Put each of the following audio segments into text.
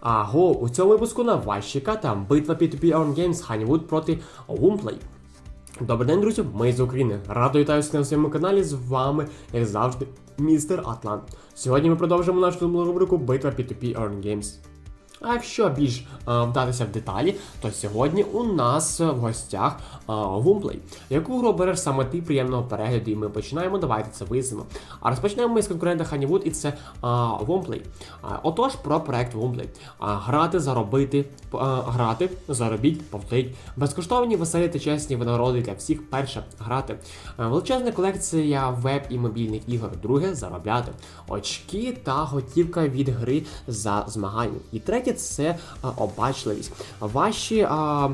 Аго, у цьому випуску на вас чека там битва P2P Earn Games Honeywood проти Woomplay. Добрий день, друзі, ми з України. Радо вітаюся на своєму каналі. З вами, як завжди, містер Атлант. Сьогодні ми продовжимо нашу рубрику Битва P2P Earn Games. А якщо більш е, вдатися в деталі, то сьогодні у нас е, в гостях е, Вумплей. Яку гру береш саме ти приємного перегляду, і ми починаємо. Давайте це вияснимо. А розпочнемо ми з конкурента Honeywood, і це Вумплей. Отож, про проект Вумплей. Грати, заробити, е, грати, заробіть, повторіть. Безкоштовні, веселі та чесні винагороди для всіх. Перше грати. Е, Величезна колекція веб і мобільних ігор. Друге заробляти. Очки та готівка від гри за змагання. І третє це обачливість. Ваші. А,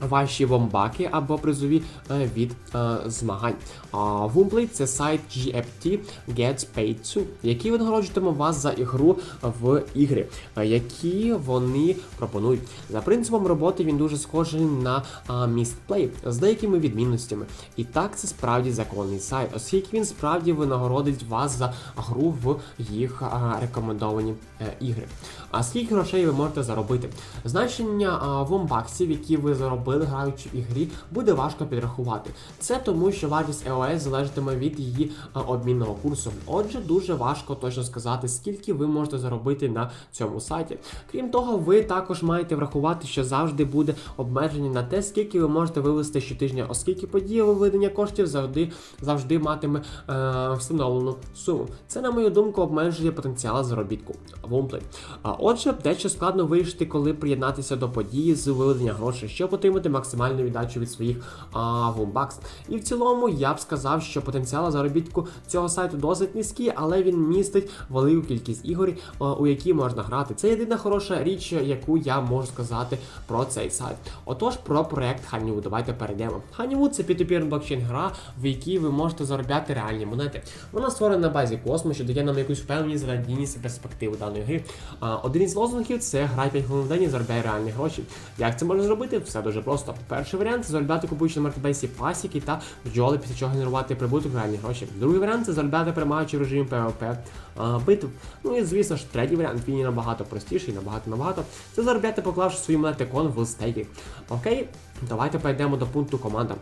Ваші вомбаки або призові е, від е, змагань. А Вумплей це сайт GFT Gets Paid To, який винагороджуватиме вас за ігру в ігри, е, які вони пропонують. За принципом роботи він дуже схожий на Mistplay з деякими відмінностями. І так це справді законний сайт, оскільки він справді винагородить вас за гру в їх а, рекомендовані е, ігри. А скільки грошей ви можете заробити? Значення а, вомбаксів, які ви заробили граючи в ігрі, буде важко підрахувати. Це тому, що вартість EOS залежатиме від її обмінного курсу. Отже, дуже важко точно сказати, скільки ви можете заробити на цьому сайті. Крім того, ви також маєте врахувати, що завжди буде обмеження на те, скільки ви можете вивести щотижня, оскільки подія виведення коштів завжди завжди матиме е, встановлену суму. Це, на мою думку, обмежує потенціал заробітку в Умплей. А отже, дещо складно вирішити, коли приєднатися до події з виведення грошей, щоб отримати максимальну віддачу від своїх а. І в цілому я б сказав, що потенціал заробітку цього сайту досить низький, але він містить велику кількість ігор, у які можна грати. Це єдина хороша річ, яку я можу сказати про цей сайт. Отож, про проект Honeywood. Давайте перейдемо. Honeywood – це P2P блокчейн гра, в якій ви можете заробляти реальні монети. Вона створена на базі космосу, що дає нам якусь впевненість, надійність і перспективу даної гри. Один із лозунгів це грай 5 хвилин в день і заробляй реальні гроші. Як це можна зробити? Все дуже просто. Перший варіант це заробляти купуючи на маркетплейсі пасіки та бджоли, після чого генерувати прибуток реальні гроші. Другий варіант це заробляти перемагаючи в режимі PvP битв. Ну і звісно ж, третій варіант він набагато простіший, набагато набагато. Це заробляти, поклавши свої монети кон в стейки. Окей, давайте перейдемо до пункту команда.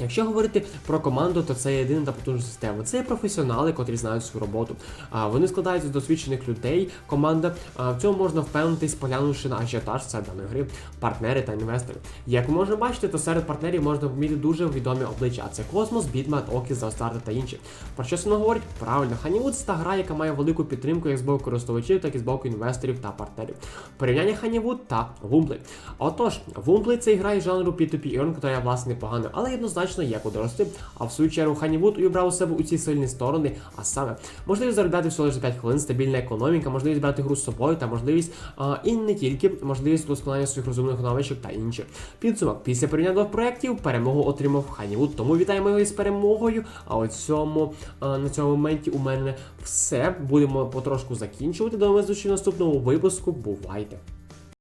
Якщо говорити про команду, то це єдина та потужна система. Це є професіонали, котрі знають свою роботу. А вони складаються з досвідчених людей. Команда а, в цьому можна впевнитись, поглянувши на ажіотаж це даної гри, партнери та інвестори. Як ви можете бачити, то серед партнерів можна вміти дуже відомі обличчя. Це Космос, Бітман, Окіс, Заостарта та інші. Про що воно говорить? Правильно, Honeywood це та гра, яка має велику підтримку як з боку користувачів, так і з боку інвесторів та партнерів. Порівняння Honeywood та Вумплей. Отож, Вумплей це гра із жанру P2P Earn, яка власне непогана, але однозначно є куди рости. А в свою чергу Honeywood увібрав у себе у ці сильні сторони, а саме можливість заробляти всього лише 5 хвилин, стабільна економіка, можливість брати гру з собою та можливість а, і не тільки можливість удосконалення своїх розумних навичок та інше. Підсумок після порівняння двох проєктів перемогу отримав Honeywood, тому вітаємо його із перемогою. А от цьому а, на цьому моменті у мене все. Будемо потрошку закінчувати. До зустрічі в наступному випуску. Бувайте!